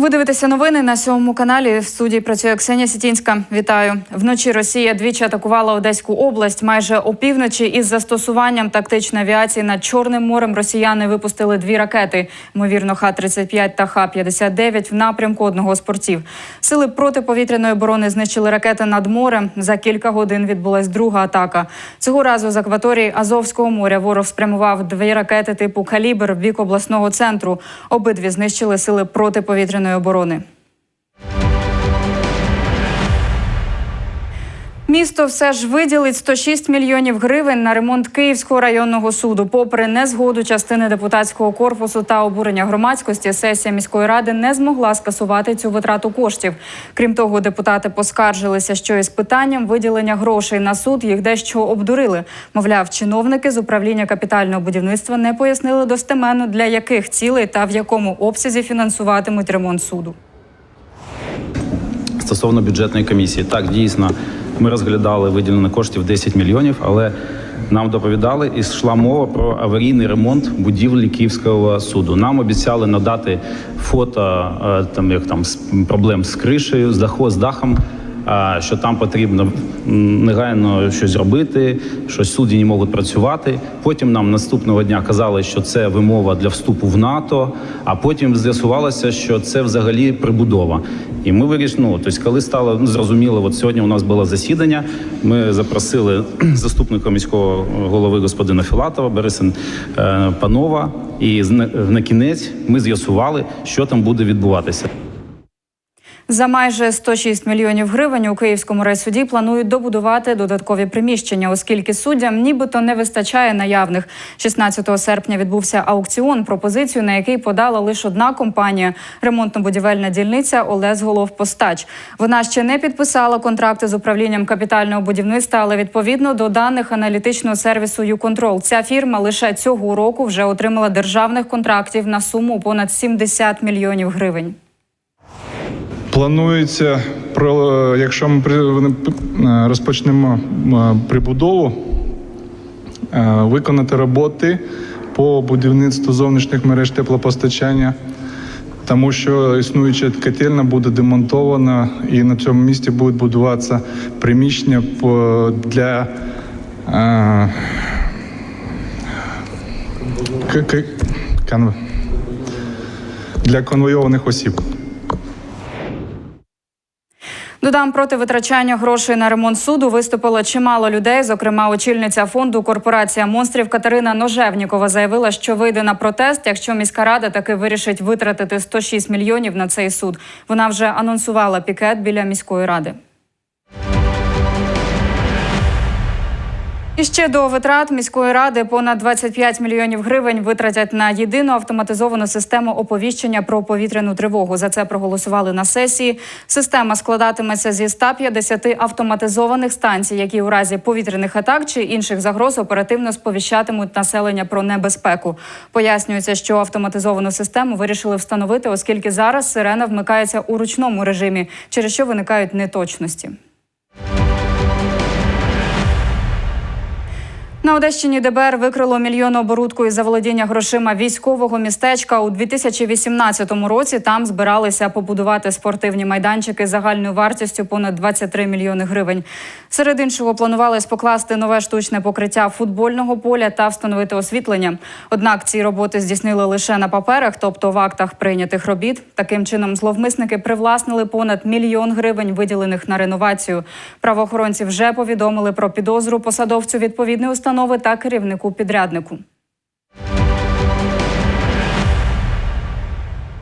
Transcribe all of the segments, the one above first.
Ви дивитеся новини на сьомому каналі. В студії працює Ксенія Сітінська. Вітаю вночі. Росія двічі атакувала Одеську область. Майже опівночі із застосуванням тактичної авіації над Чорним морем. Росіяни випустили дві ракети. Ймовірно, Х-35 та Х-59 в напрямку одного з портів. Сили протиповітряної оборони знищили ракети над морем. За кілька годин відбулась друга атака. Цього разу з акваторії Азовського моря ворог спрямував дві ракети типу Калібр в бік обласного центру. Обидві знищили сили протиповітряної оборони. Місто все ж виділить 106 мільйонів гривень на ремонт Київського районного суду. Попри незгоду частини депутатського корпусу та обурення громадськості, сесія міської ради не змогла скасувати цю витрату коштів. Крім того, депутати поскаржилися, що із питанням виділення грошей на суд їх дещо обдурили. Мовляв, чиновники з управління капітального будівництва не пояснили достеменно для яких цілей та в якому обсязі фінансуватимуть ремонт суду. Стосовно бюджетної комісії, так дійсно ми розглядали виділення коштів 10 мільйонів, але нам доповідали і йшла мова про аварійний ремонт будівлі Київського суду. Нам обіцяли надати фото е, там як там проблем з кришею, з дахом, з дахом. Що там потрібно негайно щось робити, що судді не можуть працювати. Потім нам наступного дня казали, що це вимова для вступу в НАТО. А потім з'ясувалося, що це взагалі прибудова. І ми вирішили, ну, тобто, коли стало ну, зрозуміло, от сьогодні у нас було засідання. Ми запросили заступника міського голови господина Філатова, Бересин Панова, і на кінець ми з'ясували, що там буде відбуватися. За майже 106 мільйонів гривень у Київському райсуді планують добудувати додаткові приміщення, оскільки суддям нібито не вистачає наявних. 16 серпня відбувся аукціон, пропозицію на який подала лише одна компанія ремонтно-будівельна дільниця Олес Головпостач. Вона ще не підписала контракти з управлінням капітального будівництва, але відповідно до даних аналітичного сервісу «Юконтрол» ця фірма лише цього року вже отримала державних контрактів на суму понад 70 мільйонів гривень. Планується, про, якщо ми е, розпочнемо е, прибудову, е, виконати роботи по будівництву зовнішніх мереж теплопостачання, тому що існуюча котельна буде демонтована і на цьому місці будуть будуватися приміщення для е, для конвойованих осіб. Додам проти витрачання грошей на ремонт суду виступило чимало людей. Зокрема, очільниця фонду Корпорація монстрів Катерина Ножевнікова заявила, що вийде на протест, якщо міська рада таки вирішить витратити 106 мільйонів на цей суд. Вона вже анонсувала пікет біля міської ради. І ще до витрат міської ради понад 25 мільйонів гривень витратять на єдину автоматизовану систему оповіщення про повітряну тривогу. За це проголосували на сесії. Система складатиметься зі 150 автоматизованих станцій, які у разі повітряних атак чи інших загроз оперативно сповіщатимуть населення про небезпеку. Пояснюється, що автоматизовану систему вирішили встановити, оскільки зараз сирена вмикається у ручному режимі, через що виникають неточності. На Одещині ДБР викрило мільйонну оборудку із заволодіння грошима військового містечка у 2018 році. Там збиралися побудувати спортивні майданчики загальною вартістю понад 23 мільйони гривень. Серед іншого планувалось покласти нове штучне покриття футбольного поля та встановити освітлення. Однак ці роботи здійснили лише на паперах, тобто в актах прийнятих робіт. Таким чином, зловмисники привласнили понад мільйон гривень, виділених на реновацію. Правоохоронці вже повідомили про підозру посадовцю відповідної установи та керівнику підряднику.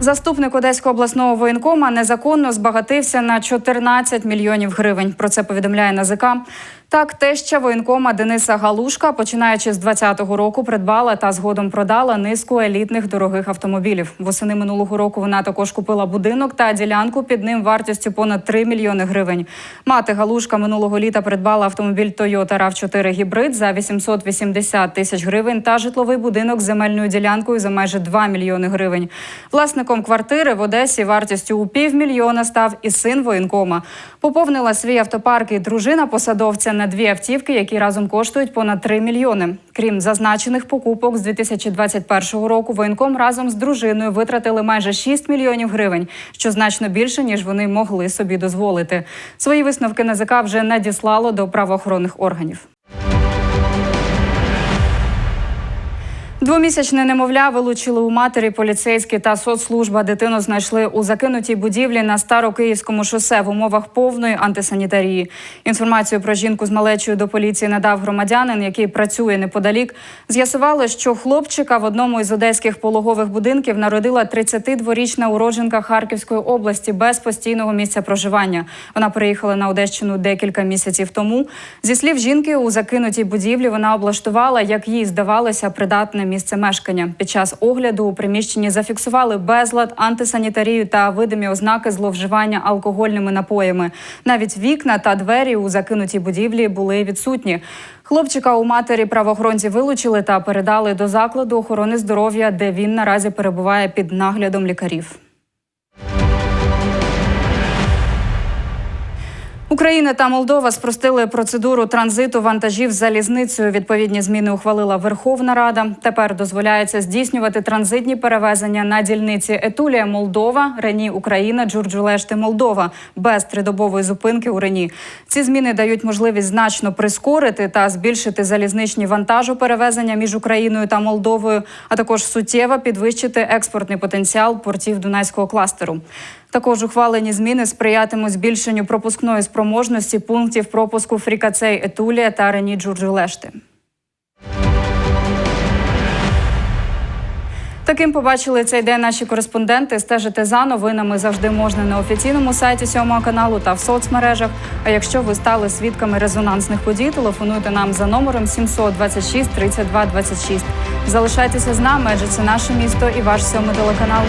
Заступник Одеського обласного воєнкома незаконно збагатився на 14 мільйонів гривень. Про це повідомляє НАЗК. Так, теща воєнкома Дениса Галушка, починаючи з 2020 року, придбала та згодом продала низку елітних дорогих автомобілів. Восени минулого року вона також купила будинок та ділянку під ним вартістю понад 3 мільйони гривень. Мати Галушка минулого літа придбала автомобіль Toyota RAV4 гібрид за 880 тисяч гривень та житловий будинок з земельною ділянкою за майже 2 мільйони гривень. Власником Власником квартири в Одесі вартістю у півмільйона став і син воєнкома. Поповнила свій автопарк і дружина посадовця на дві автівки, які разом коштують понад 3 мільйони. Крім зазначених покупок, з 2021 року воєнком разом з дружиною витратили майже 6 мільйонів гривень, що значно більше ніж вони могли собі дозволити. Свої висновки НАЗК вже надіслало до правоохоронних органів. Двомісячне немовля вилучили у матері поліцейські та соцслужба. Дитину знайшли у закинутій будівлі на Старокиївському шосе в умовах повної антисанітарії. Інформацію про жінку з малечою до поліції надав громадянин, який працює неподалік. З'ясували, що хлопчика в одному із одеських пологових будинків народила 32-річна уродженка Харківської області без постійного місця проживання. Вона приїхала на Одещину декілька місяців тому. Зі слів жінки, у закинутій будівлі вона облаштувала, як їй здавалося, придатне місце мешкання. Під час огляду у приміщенні зафіксували безлад, антисанітарію та видимі ознаки зловживання алкогольними напоями. Навіть вікна та двері у закинутій будівлі були відсутні. Хлопчика у матері правоохоронці вилучили та передали до закладу охорони здоров'я, де він наразі перебуває під наглядом лікарів. Україна та Молдова спростили процедуру транзиту вантажів залізницею. Відповідні зміни ухвалила Верховна Рада. Тепер дозволяється здійснювати транзитні перевезення на дільниці Етулія Молдова, Рені Україна, Джурджулешти Молдова без тридобової зупинки у Рені. Ці зміни дають можливість значно прискорити та збільшити залізничні вантажоперевезення між Україною та Молдовою, а також суттєво підвищити експортний потенціал портів Дунайського кластеру. Також ухвалені зміни сприятимуть збільшенню пропускної спроможності пунктів пропуску Фрікацей Етулія та Рені Джурджулешти. Таким побачили цей день наші кореспонденти. Стежити за новинами завжди можна на офіційному сайті сьомого каналу та в соцмережах. А якщо ви стали свідками резонансних подій, телефонуйте нам за номером 726 32 26. Залишайтеся з нами, адже це наше місто і ваш сьомий телеканал.